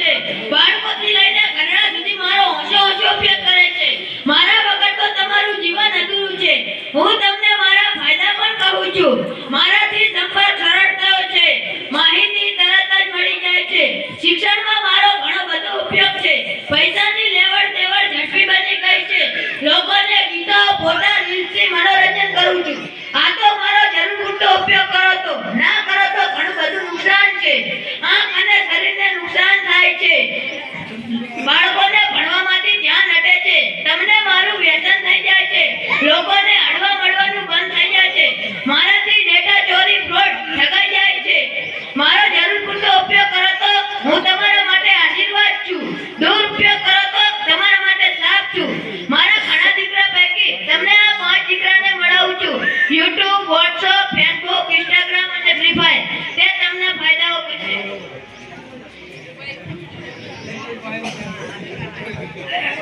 છે. બાળકોથી લઈને ઘરડા સુધી મારો ઓછો ઓછો ઉપયોગ કરે છે. મારા વગર તો તમારું જીવન અધૂરું છે. હું તમને મારા ફાયદા પણ કહું છું. મારાથી સંપર્ક સરળ થયો છે. માહિતી તરત જ મળી જાય છે. શિક્ષણમાં મારો ઘણો બધો ઉપયોગ છે. પૈસાની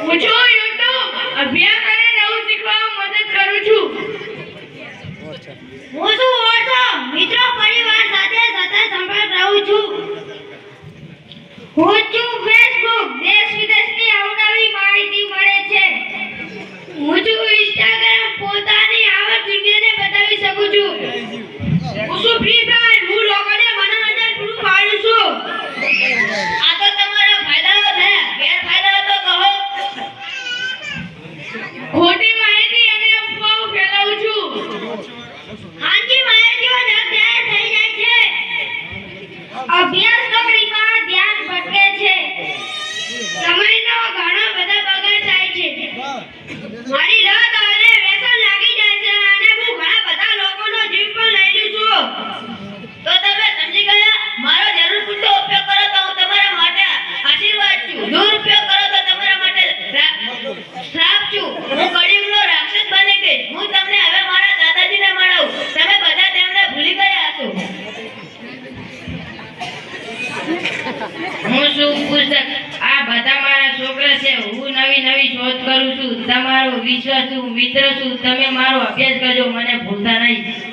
હું યુટ્યુબ. અભ્યાસ અને નવું શીખવામાં મદદ કરું છું. હું છું ઓળખો મિત્રો, પરિવાર સાથે સતત સંપર્ક રહું છું. હું છું Alguém પુસ્તક, આ બધા મારા છોકરા છે, હું નવી નવી શોધ કરું છું. તમારો વિશ્વ છું, મિત્ર છું. તમે મારો અભ્યાસ કરજો, મને ભૂલતા નહીં.